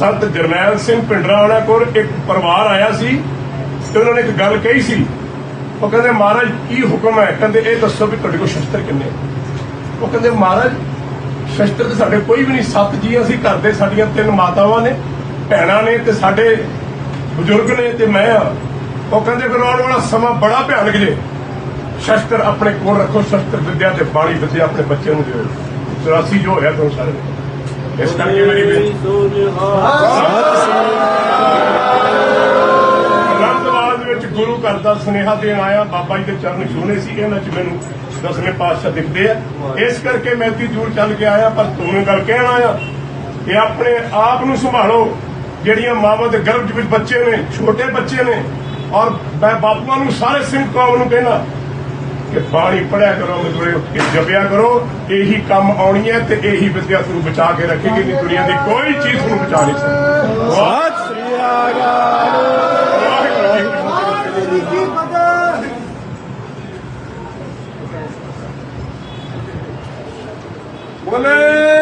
ਸੰਤ ਜਰਨੈਲ ਸਿੰਘ ਪਿੰਡਰਾ ਵਾਲਾ ਕੋਲ ਇੱਕ ਪਰਿਵਾਰ ਆਇਆ ਸੀ ਤੇ ਉਹਨਾਂ ਨੇ ਇੱਕ ਗੱਲ ਕਹੀ ਸੀ। ਉਹ ਕਹਿੰਦੇ, ਮਹਾਰਾਜ, ਕੀ ਹੁਕਮ ਹੈ? ਕਹਿੰਦੇ, ਇਹ ਦੱਸੋ ਵੀ ਤੁਹਾਡੇ ਕੋਲ ਸ਼ਸਤਰ ਕਿੰਨੇ ਉਹ ਕਹਿੰਦੇ, ਮਹਾਰਾਜ, ਸ਼ਸਤਰ ਤੇ ਸਾਡੇ ਕੋਈ ਵੀ ਨਹੀਂ, ਸੱਤ ਜੀ ਅਸੀਂ ਘਰ ਦੇ, ਸਾਡੀਆਂ ਤਿੰਨ ਮਾਤਾਵਾਂ ਨੇ, ਭੈਣਾਂ ਨੇ ਤੇ ਸਾਡੇ ਬਜ਼ੁਰਗ ਨੇ ਤੇ ਮੈਂ ਆ। ਉਹ ਕਹਿੰਦੇ, ਫਿਰ ਆਉਣ ਵਾਲਾ ਸਮਾਂ ਬੜਾ ਭਿਆਨਕ ਜੇ। ਸ਼ਸਤਰ ਆਪਣੇ ਕੋਲ ਰੱਖੋ, ਸ਼ਸਤਰ ਵਿਦਿਆ ਤੇ ਬਾਣੀ ਵਿਦਿਆ ਆਪਣੇ ਬੱਚਿਆਂ ਨੂੰ ਦਿਓ। 84 ਜੋ ਹੋਇਆ, ਤੁਹਾਨੂੰ ਸਾਰੇ ਨੂੰ। ਇਸ ਕਰਕੇ ਮੇਰੀ ਬੇਨਤੀ ਅਨੰਦਵਾਦ ਵਿੱਚ ਗੁਰੂ ਘਰ ਦਾ ਸੁਨੇਹਾ ਦੇਣ ਆਇਆ। ਬਾਬਾ ਜੀ ਦੇ ਚਰਨ ਛੂਹਣੇ ਸੀ ਇਹਨਾਂ ਚ ਮੈਨੂੰ ਦਸਵੇਂ ਪਾਤਸ਼ਾਹ ਦਿਖਦੇ ਆ। ਇਸ ਕਰਕੇ ਮੈਂ ਇੱਥੇ ਦੂਰ ਚੱਲ ਕੇ ਆਇਆ, ਪਰ ਤੁਹਾਨੂੰ ਗੱਲ ਕਹਿਣ ਆਇਆ ਕਿ ਆਪਣੇ ਆਪ ਨੂੰ ਸੰਭਾਲੋ। ਜਿਹੜੀਆਂ ਮਾਵਾਂ ਦੇ ਗਰਭ ਵਿੱਚ ਬੱਚੇ ਨੇ, ਛੋਟੇ ਬੱਚੇ ਨੇ, ਔਰ ਮੈਂ ਬਾਪੂਆਂ ਨੂੰ ਸਾਰੇ ਸਿੰਘ ਕੌਮ ਨੂੰ ਕਹਿਣਾ ਕਿ ਬਾਣੀ ਪੜਿਆ ਕਰੋ ਮਜ਼ਦੂਰੇ ਉੱਠ ਕੇ ਜਪਿਆ ਕਰੋ ਇਹੀ ਕੰਮ ਆਉਣੀ ਹੈ ਤੇ ਇਹੀ ਵਿਦਿਆ ਤੁਹਾਨੂੰ ਬਚਾ ਕੇ ਰੱਖੇਗੀ ਨਹੀਂ ਦੁਨੀਆ ਦੀ ਕੋਈ ਚੀਜ਼ ਤੁਹਾਨੂੰ ਬਚਾ ਨਹੀਂ ਸਕਦੀ। ਵਾਹ। ਸ੍ਰੀ ਅਕਾਲ। ਬੋਲੇ।